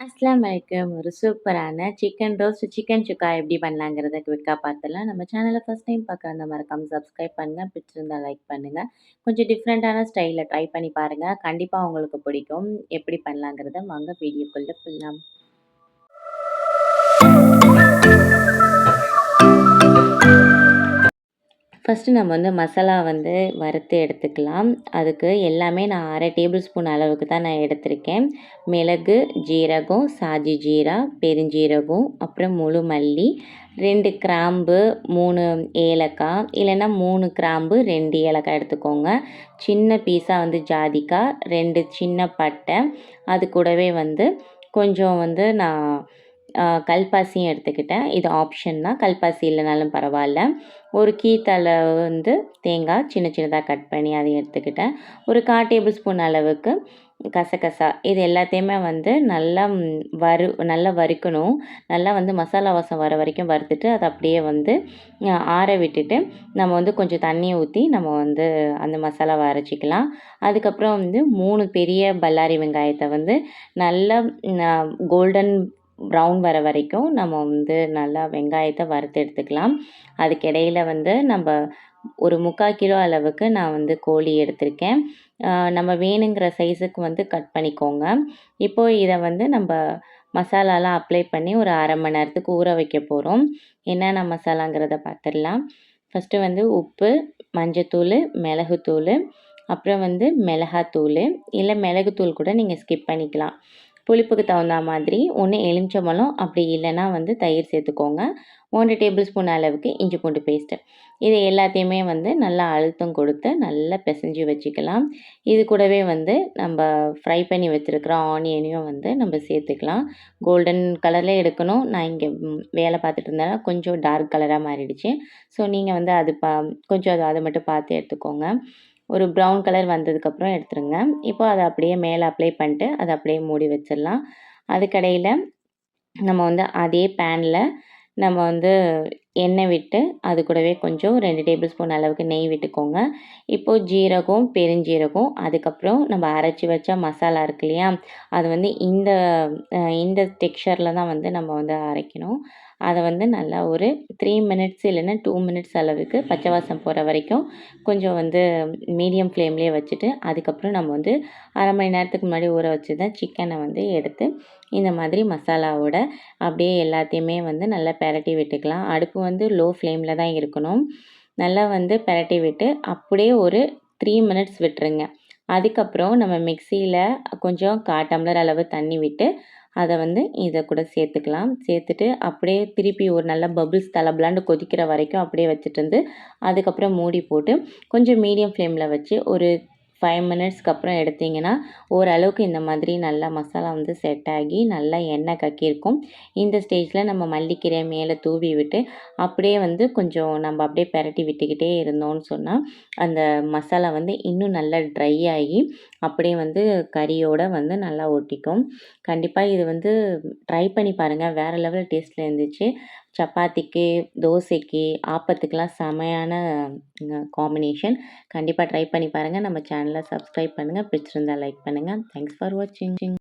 அஸ்லாம் வலைக்கம் ஒரு சூப்பரான சிக்கன் ரோஸ்ட் சிக்கன் சுக்கா எப்படி பண்ணலாங்கிறத குவிக்காக பார்த்துலாம் நம்ம சேனலை ஃபஸ்ட் டைம் பார்க்குற மறக்காமல் சப்ஸ்கிரைப் பண்ணுங்கள் பிடிச்சிருந்தால் லைக் பண்ணுங்கள் கொஞ்சம் டிஃப்ரெண்ட்டான ஸ்டைலில் ட்ரை பண்ணி பாருங்கள் கண்டிப்பாக உங்களுக்கு பிடிக்கும். எப்படி பண்ணலாங்கிறத வாங்க. வீடியோக்குள்ளே ஃபுல்லாக ஃபஸ்ட்டு நம்ம வந்து மசாலா வந்து வறுத்து எடுத்துக்கலாம். அதுக்கு எல்லாமே நான் அரை டேபிள் ஸ்பூன் அளவுக்கு தான் நான் எடுத்திருக்கேன். மிளகு ஜீரகம் சாஜி ஜீரா பெருஞ்சீரகம் அப்புறம் முழு மல்லி ரெண்டு கிராம்பு மூணு ஏலக்காய் இல்லைன்னா மூணு கிராம்பு ரெண்டு ஏலக்காய் எடுத்துக்கோங்க. சின்ன பீஸாக வந்து ஜாதிக்காய் ரெண்டு சின்ன பட்டை அது கூடவே வந்து கொஞ்சம் வந்து நான் கல்பாசியும் எடுத்துக்கிட்டேன். இது ஆப்ஷன் தான். கல்பாசி இல்லைனாலும் பரவாயில்ல. ஒரு கீத்தலை வந்து தேங்காய் சின்ன சின்னதாக கட் பண்ணி அதை எடுத்துக்கிட்டேன். ஒரு கால் டேபிள் ஸ்பூன் அளவுக்கு கசகசா. இது எல்லாத்தையுமே வந்து நல்லா வறு நல்லா வறுக்கணும். நல்லா வந்து மசாலா வாசம் வர வரைக்கும் வறுத்துட்டு அதை அப்படியே வந்து ஆற விட்டுட்டு நம்ம வந்து கொஞ்சம் தண்ணியை ஊற்றி நம்ம வந்து அந்த மசாலாவை அரைச்சிக்கலாம். அதுக்கப்புறம் வந்து மூணு பெரிய பல்லாரி வெங்காயத்தை வந்து நல்லா கோல்டன் ப்ரௌன் வர வரைக்கும் நம்ம வந்து நல்லா வெங்காயத்தை வறுத்து எடுத்துக்கலாம். அதுக்கிடையில் வந்து நம்ம ஒரு முக்கால் கிலோ அளவுக்கு நான் வந்து கோழி எடுத்திருக்கேன். நம்ம வேணுங்கிற சைஸுக்கு வந்து கட் பண்ணிக்கோங்க. இப்போது இதை வந்து நம்ம மசாலாலாம் அப்ளை பண்ணி ஒரு அரை மணி நேரத்துக்கு ஊற வைக்க போகிறோம் என்னென்ன மசாலாங்கிறத பார்த்துடலாம் ஃபஸ்ட்டு வந்து உப்பு மஞ்சத்தூள் மிளகுத்தூள் அப்புறம் வந்து மிளகாத்தூள். இல்லை மிளகுத்தூள் கூட நீங்கள் ஸ்கிப் பண்ணிக்கலாம். புளிப்புக்கு தகுந்த மாதிரி ஒன்று எலுமிச்சம்பழம் அப்படி இல்லைன்னா வந்து தயிர் சேர்த்துக்கோங்க. ஒன்று டேபிள் ஸ்பூன் அளவுக்கு இஞ்சி பூண்டு பேஸ்ட்டு. இது எல்லாத்தையுமே வந்து நல்லா அழுத்தம் கொடுத்து நல்லா பிசைஞ்சு வச்சுக்கலாம். இது கூடவே வந்து நம்ம ஃப்ரை பண்ணி வச்சுருக்கிற ஆனியனையும் வந்து நம்ம சேர்த்துக்கலாம். கோல்டன் கலரில் எடுக்கணும். நான் இங்கே வேலை பார்த்துட்டு இருந்தாலும் கொஞ்சம் டார்க் கலராக மாறிடுச்சு. ஸோ நீங்கள் வந்து அது பா கொஞ்சம் அது அதை மட்டும் பார்த்து எடுத்துக்கோங்க. ஒரு ப்ரௌன் கலர் வந்ததுக்கப்புறம் எடுத்துருங்க. இப்போ அதை அப்படியே மேலே அப்ளை பண்ணிட்டு அதை அப்படியே மூடி வச்சிடலாம். அதுக்கடையில் நம்ம வந்து அதே பேனில் நம்ம வந்து எண்ணெய் விட்டு அது கூடவே கொஞ்சம் ரெண்டு டேபிள் ஸ்பூன் அளவுக்கு நெய் விட்டுக்கோங்க. இப்போது ஜீரகம் பெருஞ்சீரகம் அதுக்கப்புறம் நம்ம அரைச்சி வச்ச மசாலா இருக்கு இல்லையா? அது வந்து இந்த இந்த டெக்ஸ்சரில் தான் வந்து நம்ம வந்து அரைக்கணும். அதை வந்து நல்லா ஒரு த்ரீ மினிட்ஸ் இல்லைன்னா டூ மினிட்ஸ் அளவுக்கு பச்சை வாசம் போகிற வரைக்கும் கொஞ்சம் வந்து மீடியம் ஃப்ளேம்லேயே வச்சுட்டு அதுக்கப்புறம் நம்ம வந்து அரை மணி நேரத்துக்கு முன்னாடி ஊற வச்சு தான் சிக்கனை வந்து எடுத்து இந்த மாதிரி மசாலாவோட அப்படியே எல்லாத்தையுமே வந்து நல்லா பெரட்டி விட்டுக்கலாம். அடுப்பு வந்து லோ ஃப்ளேமில் தான் இருக்கணும். நல்லா வந்து பெரட்டி விட்டு அப்படியே ஒரு த்ரீ மினிட்ஸ் விட்டுருங்க. அதுக்கப்புறம் நம்ம மிக்சியில் கொஞ்சம் கா டம்ளர் அளவு தண்ணி விட்டு அதை வந்து இதை கூட சேர்த்துக்கலாம். சேர்த்துட்டு அப்படியே திருப்பி ஒரு நல்ல பபுள்ஸ் தலபலாண்டு கொதிக்கிற வரைக்கும் அப்படியே வச்சுட்டு வந்து அதுக்கப்புறம் மூடி போட்டு கொஞ்சம் மீடியம் ஃப்ளேமில் வச்சு ஒரு ஃபைவ் மினிட்ஸ்க்கு அப்புறம் எடுத்திங்கன்னா ஓரளவுக்கு இந்த மாதிரி நல்லா மசாலா வந்து செட் ஆகி நல்லா எண்ணெய் கக்கியிருக்கும். இந்த ஸ்டேஜில் நம்ம மல்லிக்கீரை மேலே தூவி விட்டு அப்படியே வந்து கொஞ்சம் நம்ம அப்படியே பரட்டி விட்டுக்கிட்டே இருந்தோம்னு சொன்னால் அந்த மசாலா வந்து இன்னும் நல்லா ட்ரை ஆகி அப்படியே வந்து கறியோடு வந்து நல்லா ஒட்டிக்கும். கண்டிப்பாக இது வந்து ட்ரை பண்ணி பாருங்கள் வேறு லெவல் டேஸ்ட்டில் இருந்துச்சு. சப்பாத்திக்கு தோசைக்கு ஆப்பத்துக்கெலாம் செமையான காம்பினேஷன் கண்டிப்பாக ட்ரை பண்ணி பாருங்கள் நம்ம சேனலை சப்ஸ்கிரைப் பண்ணுங்கள் பிடிச்சிருந்தா லைக் பண்ணுங்கள் தேங்க்ஸ் ஃபார் வாட்சிங்